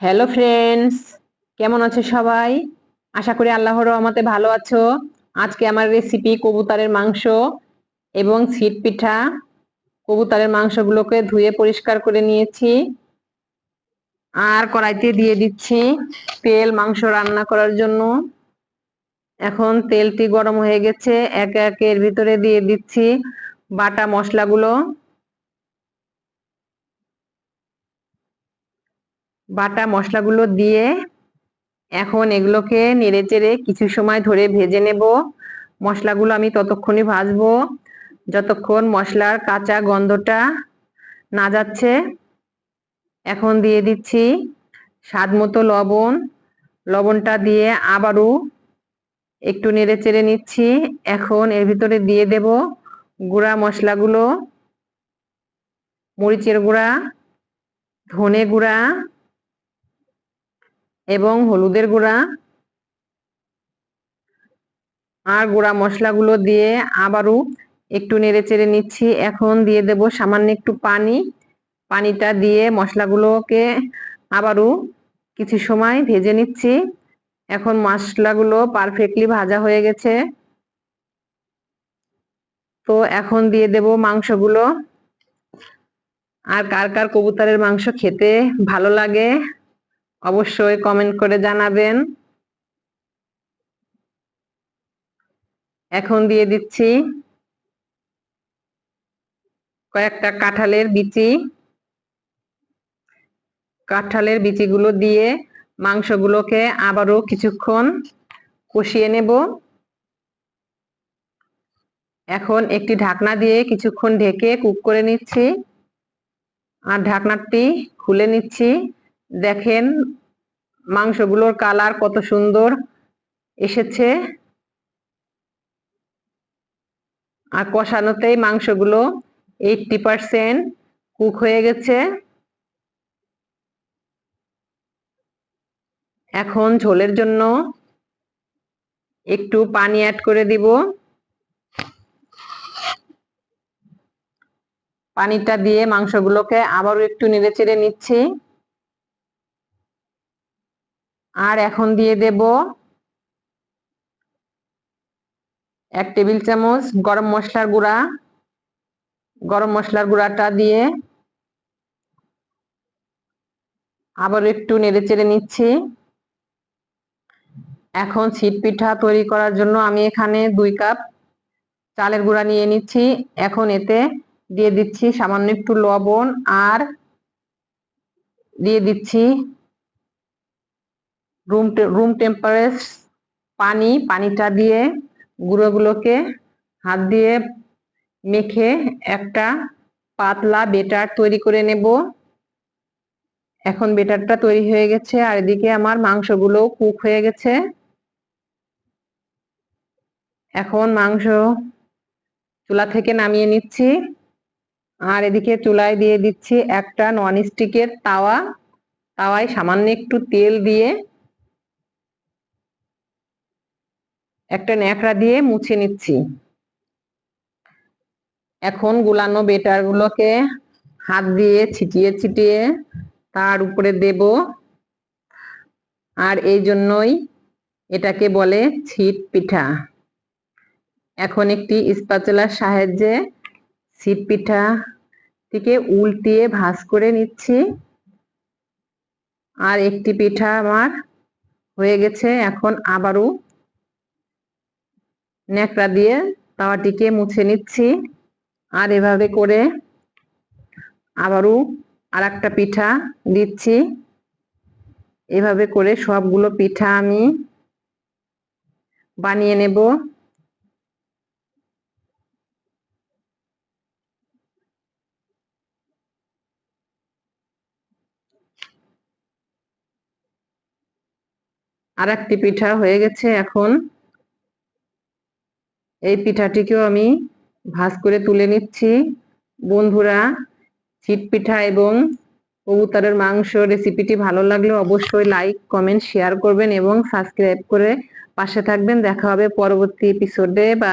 Hello friends কেমন আছো সবাই? আশা করি আল্লাহর রহমতে ভালো আছো। আজকে আমার রেসিপি কবুতরের মাংস এবং ছিট পিঠা। কবুতরের মাংসগুলোকে ধুয়ে পরিষ্কার করে নিয়েছি। আর কড়াইতে দিয়ে দিচ্ছি তেল মাংস রান্না করার জন্য। এখন তেলটি গরম হয়ে গেছে। একে একে এর ভিতরে দিয়ে দিচ্ছি বাটা মশলাগুলো। বাটা মশলাগুলো দিয়ে এখন এগুলোকে নেড়ে চেড়ে কিছু সময় ধরে ভেজে নেব। মশলাগুলো আমি ততক্ষণই ভাজবো। যতক্ষণ মশলার কাঁচা গন্ধটা না যাচ্ছে, এখন দিয়ে দিচ্ছি স্বাদ মতো লবণ। লবণটা দিয়ে আবারও একটু নেড়ে চেড়ে নিচ্ছি। এখন এর ভিতরে দিয়ে দেব গুঁড়া মশলাগুলো, মরিচের গুঁড়া, ধনে গুঁড়া এবং হলুদের গুঁড়া আর গুঁড়া মশলাগুলো দিয়ে আবারও একটু নেড়ে চেড়ে নিচ্ছি। এখন দিয়ে দেব সামান্য একটু পানি। পানিটা দিয়ে মশলাগুলোকে আবারও কিছু সময় ভেজে নিচ্ছি। এখন মশলাগুলো পারফেক্টলি ভাজা হয়ে গেছে। তো এখন দিয়ে দেব মাংসগুলো। আর কার কার কবুতরের মাংস খেতে ভালো লাগে অবশ্যই কমেন্ট করে জানাবেন। এখন দিয়ে দিচ্ছি কয়েকটা কাঁঠালের বিচি। কাঁঠালের বিচিগুলো দিয়ে মাংসগুলোকে আবারও কিছুক্ষণ কষিয়ে নেব। এখন একটি ঢাকনা দিয়ে কিছুক্ষণ ঢেকে কুক করে নিচ্ছি। আর ঢাকনাটি খুলে নিচ্ছি। দেখেন, মাংসগুলোর কালার কত সুন্দর এসেছে। আর কষানোতেই মাংসগুলো এইটটি পারসেন্ট কুক হয়ে গেছে। এখন ঝোলের জন্য একটু পানি অ্যাড করে দিব। পানিটা দিয়ে মাংসগুলোকে আবারও একটু নেড়ে চেড়ে নিচ্ছি। আর এখন দিয়ে দেব এক টেবিল চামচ গরম মশলার গুঁড়া। গরম মশলার গুঁড়াটা দিয়ে আবার একটু নেড়ে চেড়ে নিচ্ছি। এখন ছিট পিঠা তৈরি করার জন্য আমি এখানে দুই কাপ চালের গুঁড়া নিয়ে নিচ্ছি। এখন এতে দিয়ে দিচ্ছি সামান্য একটু লবণ আর দিয়ে দিচ্ছি রুম রুম টেম্পারেচ পানি, পানিটা দিয়ে গুঁড়োগুলোকে হাত দিয়ে মেখে একটা পাতলা বেটার তৈরি করে নেব। এখন বেটারটা তৈরি হয়ে গেছে আর এদিকে আমার মাংসগুলো কুক হয়ে গেছে। এখন মাংস চুলা থেকে নামিয়ে নিচ্ছি। আর এদিকে চুলায় দিয়ে দিচ্ছি একটা নন স্টিকের তাওয়া। তাওয়ায় সামান্য একটু তেল দিয়ে একটা ন্যাকড়া দিয়ে মুছে নিচ্ছি। এখন গুলানো বেটার গুলোকে হাত দিয়ে ছিটিয়ে ছিটিয়ে তার উপরে দেব। আর এই জন্যই এটাকে বলে ছিট পিঠা। এখন একটি স্পাচলার সাহায্যে ছিট পিঠা থেকে উল্টিয়ে ভাজ করে নিচ্ছি। আর একটি পিঠা আমার হয়ে গেছে, এখন আবারও ন্যাকড়া দিয়ে তাওয়াটিকে মুছে নিচ্ছি। আর এভাবে করে আবারও আর একটা পিঠা দিচ্ছি। এভাবে করে সবগুলো পিঠা আমি বানিয়ে নেব। আর একটি পিঠা হয়ে গেছে এখন। এই পিঠাটিকেও আমি ভাজ করে তুলে নিচ্ছি। বন্ধুরা চিট পিঠা এবং কবুতরের মাংস রেসিপিটি ভালো লাগলে অবশ্যই লাইক কমেন্ট শেয়ার করবেন এবং সাবস্ক্রাইব করে পাশে থাকবেন। দেখা হবে পরবর্তী এপিসোডে বা